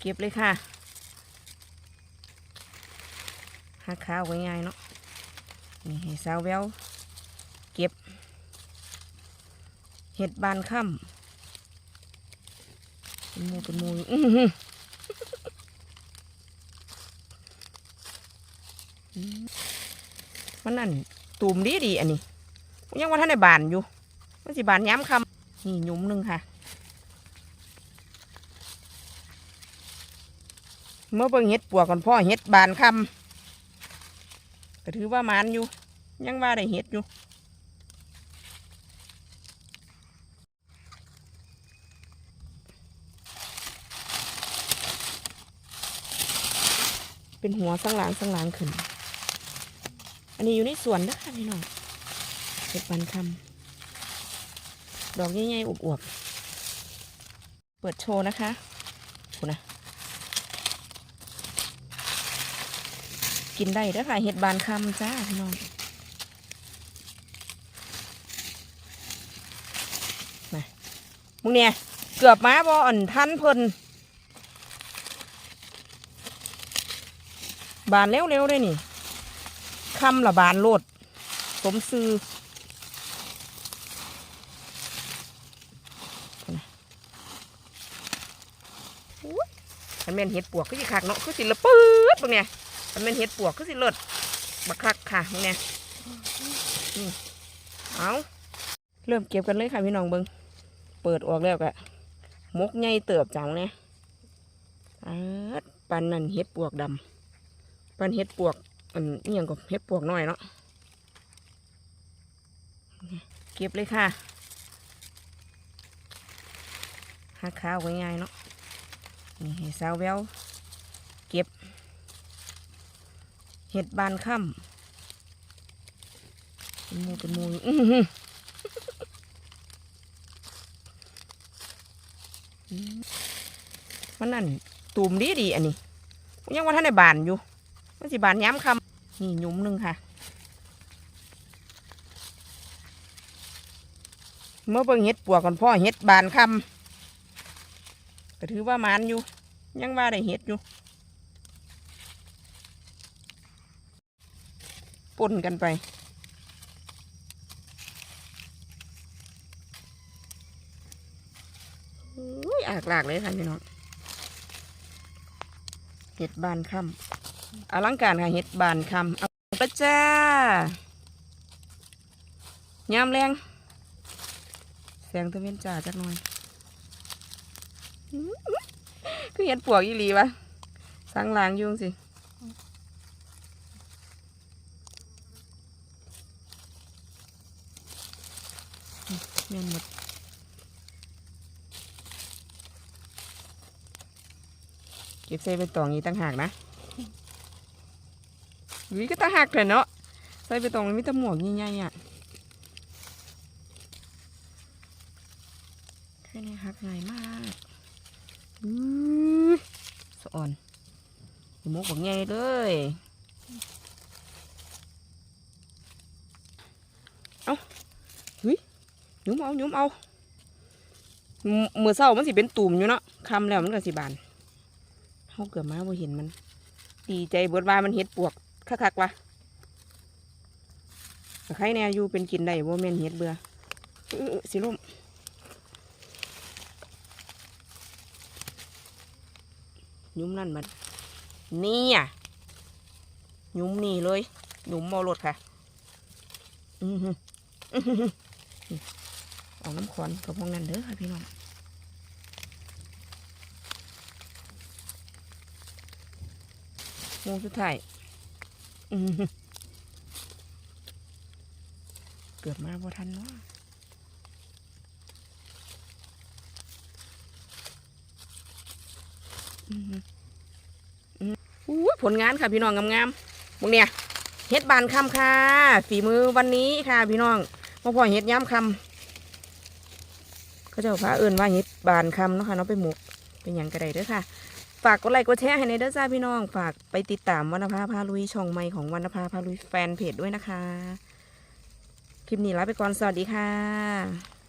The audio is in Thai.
เก็บเลยค่ะหาข้าวไว้ง่ายเนาะนี่ให้สาวแววเก็บ เห็ดบานค่ำเป็นมูเป็นมูอยู่อื้อหือมันนั่นตูมดีดีอันนี้ยังว่าท่านในบานอยู่มันสิบานย้ำคำนี่หยุ้มหนึ่งค่ะ เมื่อเบิ่งเห็ดปวกก่อนพ่อเห็ดบานคำก็ถือว่ามันอยู่ ยังว่าได้เห็ดอยู่เป็นหัวสังหลางสังหลางขึ้น อันนี้อยู่ในสวนนะคะพี่น้องเห็ดบานคำดอกใหญ่ๆอวบๆ เปิดโชว์นะคะคุณนะ กินได้เด้อค่ะเห็ดบานคำจ้าพี่น้องมามึงเนี่ยเกือบมาบ่อ่อนทันเพิ่นบานเร็วๆเลยนี่คำละบานโลด สมซื้อมันแม่นเห็ดปวกคือสิคักเนาะคือสิละปื๊ดตรงเนี้ย มันเป็นเห็ดปวกก็สิเลิศบักคักค่ะมึงเนี่ยนี่เอาเริ่มเก็บกันเลยค่ะพี่น้องเบิงเปิดออกแล้วกะมกใหญ่เติบจังเนี่ยปันนั่นเห็ดปวกดำปันเห็ดปวกอันนี้ยังกับเห็ดปวกน้อยเนาะเก็บเลยค่ะหาข้าวง่ายๆเนาะนี่ให้สาแววเก็บ เห็ดบานค่ำเป็นมูเป็นมูอยู่มันนั่นตูมดีดีอันนี้ยังว่าท่านในบานอยู่มันสิบานย้ำคำนี่ยุ้มหนึ่งค่ะเมื่อเบิ่งเห็ดปวกก่อนพ่อเห็ดบานคำก็ถือว่ามันอยู่ ยังว่าได้เห็ดอยู่ ปนกันไป อุ้ยอากลากเลยค่ะพี่น้องเห็ดบานคำอลังการค่ะเห็ดบานคำเอาไปจ้ายามแรงแสงตะเวนจ้าจักหน่อยคือเห็ดปวกอีหลีวะสังลางยุ่งสิ แม่นหมดเก็บใส่เป็นตองนี้ตั้งหากนะวิก็ตั้งหากเถอะเนาะใส่เป็นตองมันมีแต่หมวกใหญ่ๆอะแค่นี้หักง่ายมากอื้อสะอ่อนหมวกบักใหญ่เลยเอาเฮ้ยห ยุมเอายุมเอามมือเศร้ามันสิเป็นตุ่มอยู่เนาะคำแล้วมันก็สิบานเขาเกือบมาบ่เห็นมัน ดีใจเบิดว่ามันเห็ดปวกคักๆวะแต่ใครแน่อยู่เป็นกินได้บ่แม่นเห็ดเบื่อสิล่มยุมนั่นมันนี่อะยุมนี่เลยยุมมารถค่ะ อือหือ ออกน้ำขอนกับพวกนั้นเด้อค่ะพี่น้องงูสุดท้ายอื้อหือเกิดมาบ่ทันเนาะอื้อหืออื้ออู้ผลงานค่ะพี่น้องงามๆพวกเนี่ยเฮ็ดบานคำค่ะ ฝีมือวันนี้ค่ะ พี่น้องมาพอเฮ็ดย้ำคำ เขาจะพาเอื่นว่าเห็ดบานคำเนาะค่ะเนาะไปหมกเป็นอย่างกระไดเด้อค่ะ ฝากกดไลค์กดแชร์ให้ในเด้อจ้าพี่น้อง ฝากไปติดตามวรรณภาพาลุยช่องใหม่ของวรรณภาพาลุยแฟนเพจด้วยนะคะ คลิปนี้ลาไปก่อนสวัสดีค่ะ